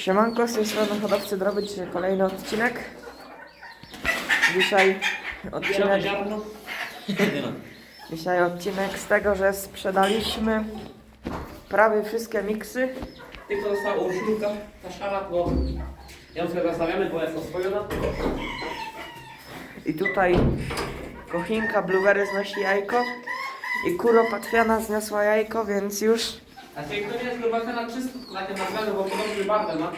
Siemanko, z tej strony hodowcy dzisiaj kolejny odcinek. Dzisiaj odcinek, dzisiaj odcinek z tego, że sprzedaliśmy prawie wszystkie miksy. Tylko została urszulka, ta szara, bo ją sobie zostawiamy, bo jest oswojona. I tutaj kochinka Blueberry znosi jajko. I kuro patwiana zniosła jajko, więc już A czyli to nie jest chyba na na tym nazwany, bo podobny barwę ma.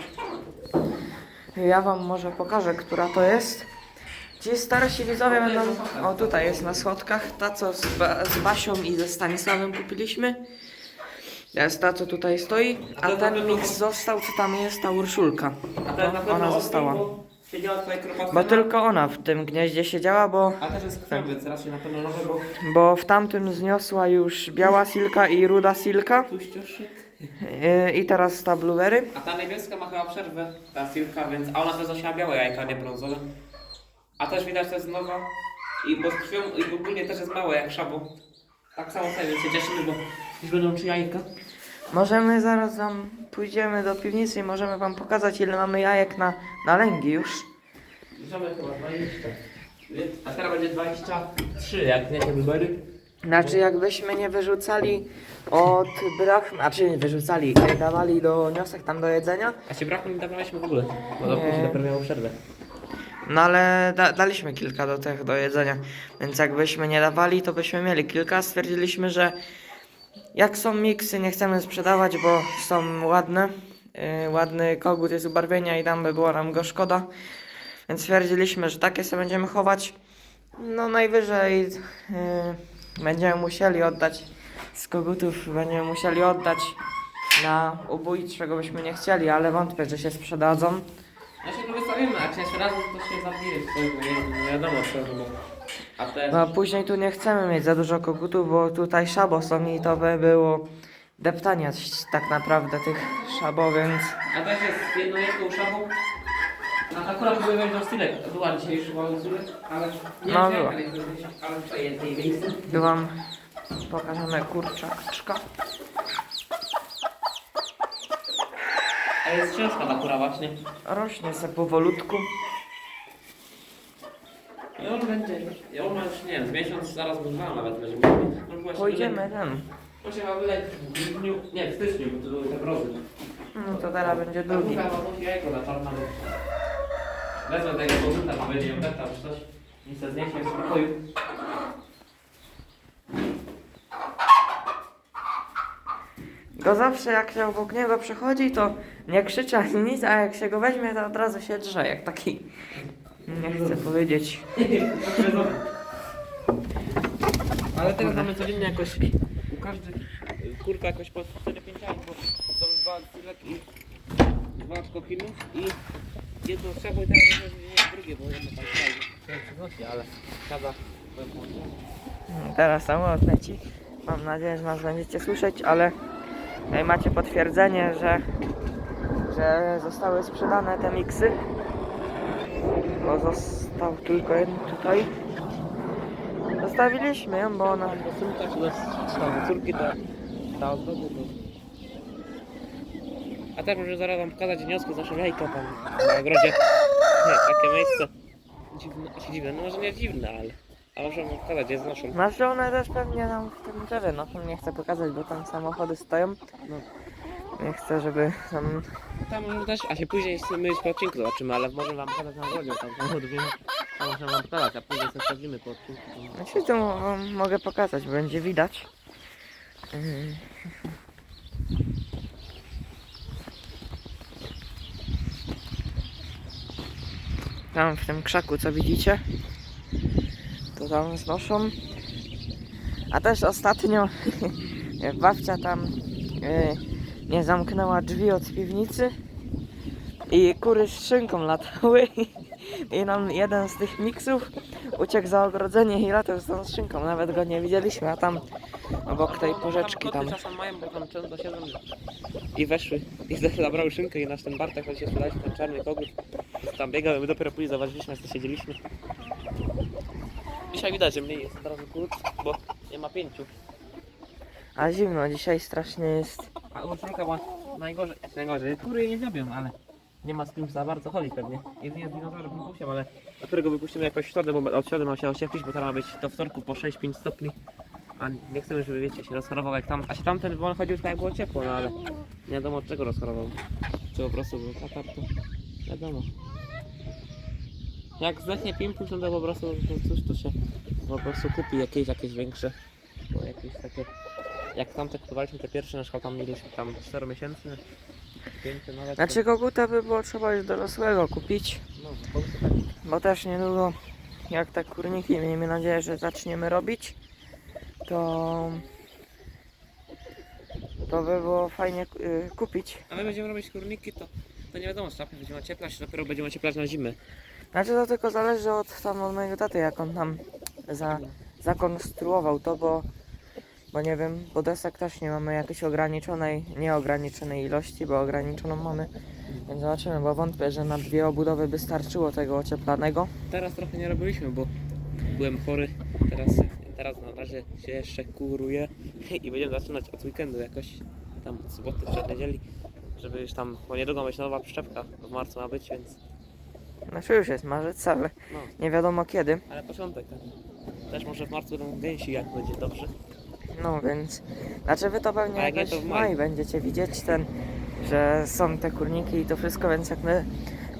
ja wam może pokażę, która to jest. Ci starsi widzowie będą... O, tutaj jest na schodkach. Ta, co z, ba z Basią i ze Stanisławem kupiliśmy. Jest ta, co tutaj stoi. A ten miks został, co tam jest, ta Urszulka. A to jest na pewno Ona została. bo Siedziała tutaj Bo tylko ona w tym gnieździe siedziała, bo, A też jest krem, więc raczej na pewno nowe, bo bo w tamtym zniosła już biała silka i ruda silka. tu. Yy, I teraz ta blueberry. A ta niebieska ma chyba przerwę, ta silka, więc... A ona też zasiała białe jajka, nie brązowe. A też widać, to jest nowa. I bo z krwią, i ogólnie też jest małe jak szabo. Tak samo tutaj, więc się cieszymy, bo już będą trzy jajka. Możemy zaraz wam pójdziemy do piwnicy i możemy wam pokazać ile mamy jajek na, na lęgi już. Bierzemy chyba 20. A teraz będzie 23, jak nie te wybory. Znaczy jakbyśmy nie wyrzucali od brach, znaczy nie wyrzucali, nie dawali do niosek tam do jedzenia, A się braku nie dawaliśmy w ogóle, bo to Nie. później dopiero miało przerwę. no ale da, daliśmy kilka do tych do jedzenia, więc jakbyśmy nie dawali, to byśmy mieli kilka. Stwierdziliśmy, że jak są miksy, nie chcemy sprzedawać, bo są ładne. Yy, ładny kogut jest ubarwienia i tam by było nam go szkoda. Więc stwierdziliśmy, że takie sobie będziemy chować. No najwyżej yy, będziemy musieli oddać z kogutów, będziemy musieli oddać na ubój, czego byśmy nie chcieli, ale wątpię, że się sprzedadzą. Ja się to wystawimy, a jak się razem to się zabije, nie, nie wiadomo co, bo... A te... No a później tu nie chcemy mieć za dużo kogutów, bo tutaj szabo są i to by było deptanie tak naprawdę tych szabo, więc A też jest jedno jajko uszawą. A akurat były wejść do stylek, była dzisiaj już stylek, ale... Nie No, była. ale to jest jej miejsce. tu wam pokażemy kurczaczka. A jest ciężka ta kura właśnie. Rośnie se powolutku. I on będzie, i on ma już, nie wiem, z miesiąc, zaraz mu dwa nawet będzie miał. On właśnie Pójdziemy ten. On się ma wyleć w grudniu, nie, w styczniu, bo to były te mrozy. No to teraz będzie drugi. Druga ma jajko na czarnego. Wezmę tego koguta, bo będzie ją deptał czy coś. I se zniesie w spokoju. Go zawsze jak się obok niego przechodzi, to nie krzyczy ani nic, a jak się go weźmie, to od razu się drze, jak taki... Nie chcę powiedzieć. Ale teraz mamy codziennie jakoś u każdej kurka jakoś po 4-5 jajek, bo są dwa filek i dwa kokinów i jedno trzeba i teraz nie drugie, bo jedno tam przynosi, ale kada Teraz samolot leci. Mam nadzieję, że nas będziecie słyszeć, ale macie potwierdzenie, że, że zostały sprzedane te miksy. Bo został tylko jeden tutaj. Zostawiliśmy ją, bo ona... Córki to... A też może zaraz wam pokazać wniosku z naszego jajka tam na ogrodzie. Nie, takie miejsce dziwne, dziwne, no może nie dziwne, ale... A możemy wam pokazać, jest naszą. Znaczy one też pewnie tam w tym drzewie, no to nie chcę pokazać, bo tam samochody stoją. No. Nie chcę, żeby tam... Tam może też, a się później my po odcinku zobaczymy, ale możemy wam pokazać na ogrodzie, tam samochód wiem, tam możemy wam pokazać, a później sobie sprawdzimy po odcinku. Znaczy to wam mogę pokazać, będzie widać. Yy. Tam w tym krzaku, co widzicie, to tam znoszą. A też ostatnio babcia tam yy, nie zamknęła drzwi od piwnicy i kury z szynką latały i nam jeden z tych miksów uciekł za ogrodzenie i latał z tą szynką, nawet go nie widzieliśmy, a tam obok tej porzeczki tam. czasem mają, bo tam często siedzą i weszły i zabrały szynkę i nasz ten Bartek, choć się sprzedaliśmy, ten czarny kogut, tam biegał i my dopiero później zauważyliśmy, jak to siedzieliśmy. Dzisiaj widać, że mniej jest od razu kurt, bo nie ma pięciu. A zimno dzisiaj strasznie jest. A urszulka ma najgorzej, znaczy najgorzej, kury nie zrobią, ale nie ma z kim za bardzo chodzić pewnie. Jedynie z dinozaurem wypuściłem, ale do którego wypuścimy jakoś w środę, bo od środy mam się ocieplić, bo teraz ma być do wtorku po 6-5 stopni. A nie chcemy, żeby wiecie, się rozchorował jak tam. A się tamten bo on chodził tak jak było ciepło, no ale nie wiadomo od czego rozchorował. Czy po prostu był katar, to wiadomo. Jak zdechnie pimpuś, no to po prostu no cóż to się po prostu kupi jakieś jakieś większe. Bo jakieś takie. Jak tamte kupowaliśmy te pierwsze, na przykład tam mieliśmy tam 4 miesięcy, 5 nawet. Znaczy koguta by było trzeba już dorosłego kupić, No, prostu tak. bo też niedługo jak te kurniki miejmy nadzieję, że zaczniemy robić, to to by było fajnie y, kupić. A my będziemy robić kurniki, to, to nie wiadomo, czy będziemy ocieplać, dopiero będziemy ocieplać na zimę. Znaczy to tylko zależy od tam od mojego taty, jak on tam za, zakonstruował to, bo, bo nie wiem, bo desek też nie mamy jakiejś ograniczonej, nieograniczonej ilości, bo ograniczoną mamy. Więc zobaczymy, bo wątpię, że na dwie obudowy by starczyło tego ocieplanego. Teraz trochę nie robiliśmy, bo byłem chory. Teraz, teraz na razie się jeszcze kuruję i będziemy zaczynać od weekendu jakoś tam soboty, przed niedzieli, żeby już tam, bo niedługo będzie nowa przyczepka, w marcu ma być, więc Znaczy już jest marzec, ale no, nie wiadomo kiedy. ale początek. Też może w marcu będą gęsi, jak będzie dobrze. No więc, znaczy wy to pewnie jakoś to w maju. będziecie widzieć ten, że są te kurniki i to wszystko, więc jak my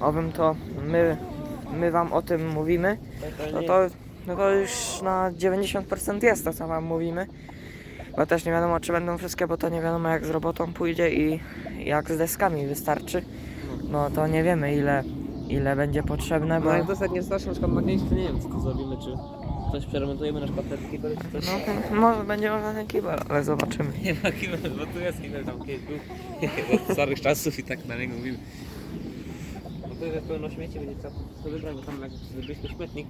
owym to my, my wam o tym mówimy, no to, no to już na 90% jest to, co wam mówimy. Bo też nie wiadomo, czy będą wszystkie, bo to nie wiadomo, jak z robotą pójdzie i jak z deskami wystarczy. No to nie wiemy, ile, ile będzie potrzebne, bo No jak nie starszy, na przykład to nie wiem co to zrobimy, czy coś przeremontujemy, na przykład te kibel, czy coś. no, może będzie można ten kibel, ale zobaczymy. Nie ma kibel, bo tu jest kibel, tam kiedyś był, od starych czasów i tak dalej mówimy. No to jest pełno śmieci, będzie trzeba to wybrać, bo tam jak zrobiliśmy śmietnik.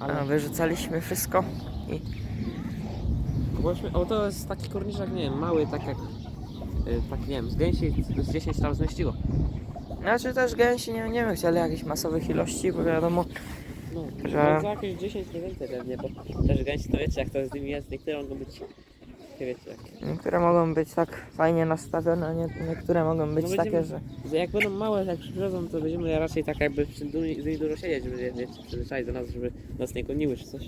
Ale A, wyrzucaliśmy wszystko i śmie- o to jest taki korniczek, nie wiem, mały, tak jak, y, tak nie wiem, z gęsi z 10 tam zmieściło. Znaczy też gęsi nie będziemy chcieli jakichś masowych ilości, bo wiadomo, No, Że- za jakieś 10 nie więcej pewnie, bo też gęsi to wiecie, jak to z nimi jest, niektóre mogą być, nie wiecie, jak niektóre mogą być tak fajnie nastawione, a nie, niektóre mogą być No takie, będziemy- że... Że Jak będą małe, jak przywiozą, to będziemy raczej tak jakby przy z nimi dużo siedzieć, żeby wiecie, przyzwyczaić do nas, żeby nas nie goniły czy coś.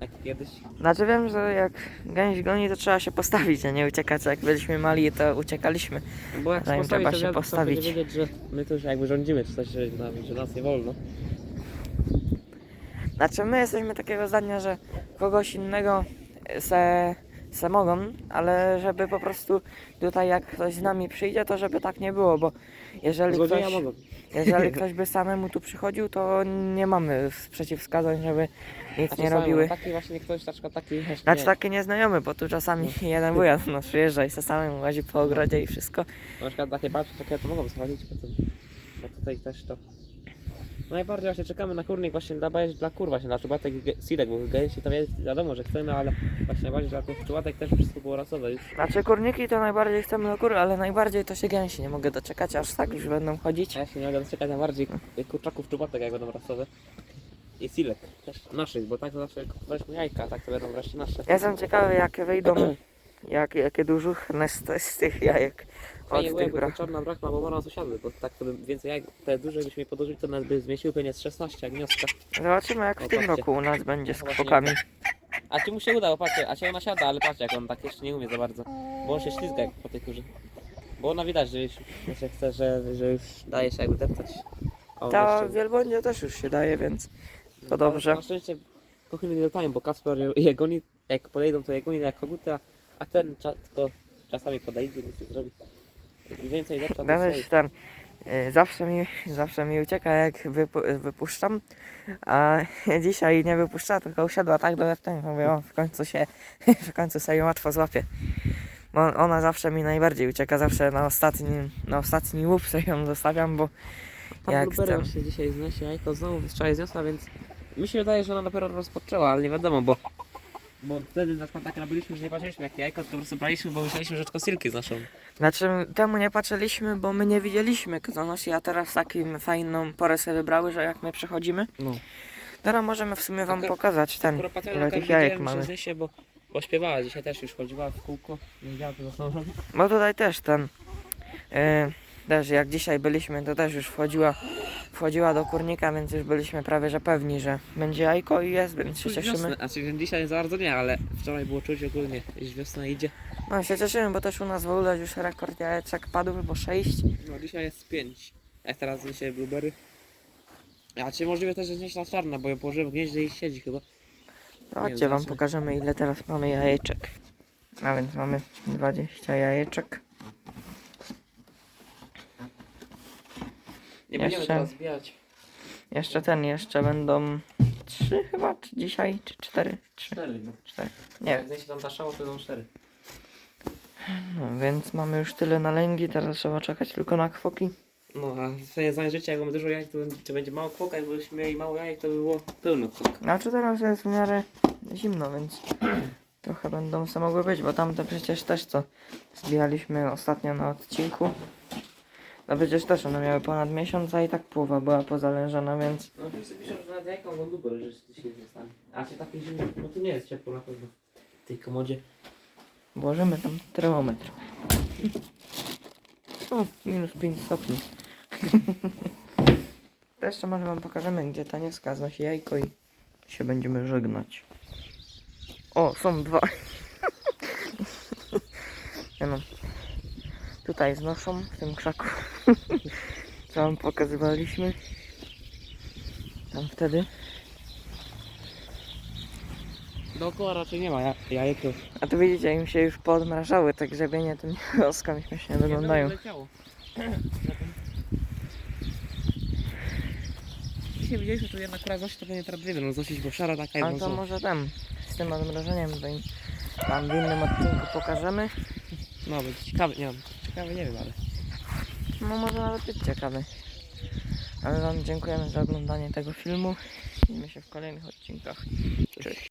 Jak kiedyś. Znaczy wiem, że jak gęś goni, to trzeba się postawić, a nie uciekać. Jak byliśmy mali, to uciekaliśmy. Bo jak Zanim trzeba to się postawić. to wiedzieć, że my tu już jakby rządzimy czy coś, że, że nas nie wolno. Znaczy my jesteśmy takiego zdania, że kogoś innego se, se mogą, ale żeby po prostu tutaj jak ktoś z nami przyjdzie, to żeby tak nie było, bo jeżeli Złodzieja ktoś, mogą. jeżeli ktoś by samemu tu przychodził, to nie mamy przeciwwskazań, żeby nic nie robiły. Taki właśnie ktoś, na przykład taki jeszcze Znaczy taki nieznajomy, bo tu czasami jeden wuja do nas przyjeżdża i se samemu łazi po ogrodzie i wszystko. na przykład takie patrzę, takie to mogą schodzić potem. Bo tutaj też to. Najbardziej właśnie czekamy na kurnik właśnie dla, dla kur właśnie, dla czubatek silek, bo gęsi to wi- wiadomo, że chcemy, ale właśnie najbardziej dla tych czubatek też wszystko było rasowe już. Znaczy kurniki to najbardziej chcemy do góry, ale najbardziej to się gęsi. Nie mogę doczekać, aż tak już będą chodzić. Ja się nie mogę doczekać najbardziej kurczaków czubatek, jak będą rasowe. I silek też naszych, bo tak to zawsze kupowaliśmy jajka, tak to będą wreszcie nasze. Ja jestem ciekawy, jakie wyjdą, jak, jakie dużuchne z, z tych jajek Fajnie od było, tych brach. czarna brachma, bo można sąsiady, bo tak to by więcej jajek, te duże byśmy podłożyli, to nas by zmieściły pewnie z 16 jak wnioska. Zobaczymy, jak w tym patrzcie. roku u nas będzie z No właśnie. kwokami. A ci mu się udało, patrzcie, a się ona siada, ale patrzcie jak on tak jeszcze nie umie za bardzo. Bo on się ślizga jak po tej kurze. Bo ona widać, że już że się chce, że, że już daje się jakby deptać. A on Ta jeszcze- wielbłądzie też już się daje, więc to dobrze. Na szczęście kochiny nie latają, bo Kasper je- je goni, jak podejdą to je goni jak koguty, a, ten cza, tylko czasami podejdzie, nic nie zrobi. I więcej to Nawet y, zawsze mi, zawsze mi ucieka jak wypu, wypuszczam, a dzisiaj nie wypuszcza, tylko usiadła tak do deptania. Mówię, o, w końcu się, w końcu sobie łatwo złapie. Bo ona zawsze mi najbardziej ucieka, zawsze na ostatnim, na ostatni łup sobie ją zostawiam, bo Pan jak ten- właśnie dzisiaj zniesie jajko znowu wczoraj zniosła, więc mi się wydaje, że ona dopiero rozpoczęła, ale nie wiadomo, bo bo wtedy na tak robiliśmy, że nie patrzyliśmy jakie jajko, tylko po prostu braliśmy, bo myśleliśmy, że tylko silki znoszą. Znaczy temu nie patrzyliśmy, bo my nie widzieliśmy kto nosi, a teraz takim fajną porę sobie wybrały, że jak my przechodzimy, No. teraz możemy w sumie wam Akurat- pokazać ten, ile tych jajek mamy. zniesie, bo, bo śpiewała, dzisiaj też już chodziła w kółko, nie wiedziała co. Bo tutaj też ten, yy, Też jak dzisiaj byliśmy, to też już wchodziła, wchodziła do kurnika, więc już byliśmy prawie że pewni, że będzie jajko i jest, więc się cieszymy. wiosnę, Znaczy dzisiaj za bardzo nie, ale wczoraj było czuć ogólnie, iż wiosna idzie. No się cieszymy, bo też u nas w ogóle już rekord jajeczek padł, bo 6. No dzisiaj jest 5. Jak teraz dzisiaj blueberry. A czy możliwe też, że nieśla czarna, bo ją położyłem w gnieździe i siedzi chyba. Chodźcie wam pokażemy ile teraz mamy jajeczek. A więc mamy 20 jajeczek. Nie będziemy Jeszcze. teraz zbijać. Jeszcze ten, jeszcze będą 3 chyba, czy dzisiaj, czy 4? 3, 4. No. 4. Nie. Jak się tam taszało, to będą 4. No, więc mamy już tyle na lęgi, teraz trzeba czekać tylko na kwoki. No a zdanie życia, jak mamy dużo jajek, to, będzie- to będzie mało kwoka, jakbyśmy mieli mało jajek, to by było pełno kwok. Znaczy teraz jest w miarę zimno, więc trochę będą se mogły być, bo tamte przecież też co zbijaliśmy ostatnio na odcinku. No przecież też one miały ponad miesiąc, a i tak połowa była pozależana, więc No wszyscy piszą, że nad jajką mam długo, że się nie stanie. A czy takie zimno, no to nie jest ciepło na pewno. W tej komodzie. włożymy tam termometr. O, minus 5 stopni. to jeszcze może wam pokażemy, gdzie Taniewska znosi jajko i się będziemy żegnać. O, są dwa. ja no. Tutaj znoszą w tym krzaku. Co wam pokazywaliśmy. Tam wtedy. Dookoła raczej nie ma ja- jajek. To A tu widzicie, im się już podmrażały te grzebienie tymi oskami śmiesznie wyglądają. Dzisiaj widzieliśmy, to jedna kura zosi, to pewnie teraz dwie będą zosić, bo szara taka i Ale to może tam, z tym odmrożeniem, to im tam w innym odcinku pokażemy. No, będzie ciekawe, nie wiem, ciekawe nie wiem, ale... No może nawet być ciekawy. Ale wam dziękujemy za oglądanie tego filmu. Widzimy się w kolejnych odcinkach. Cześć.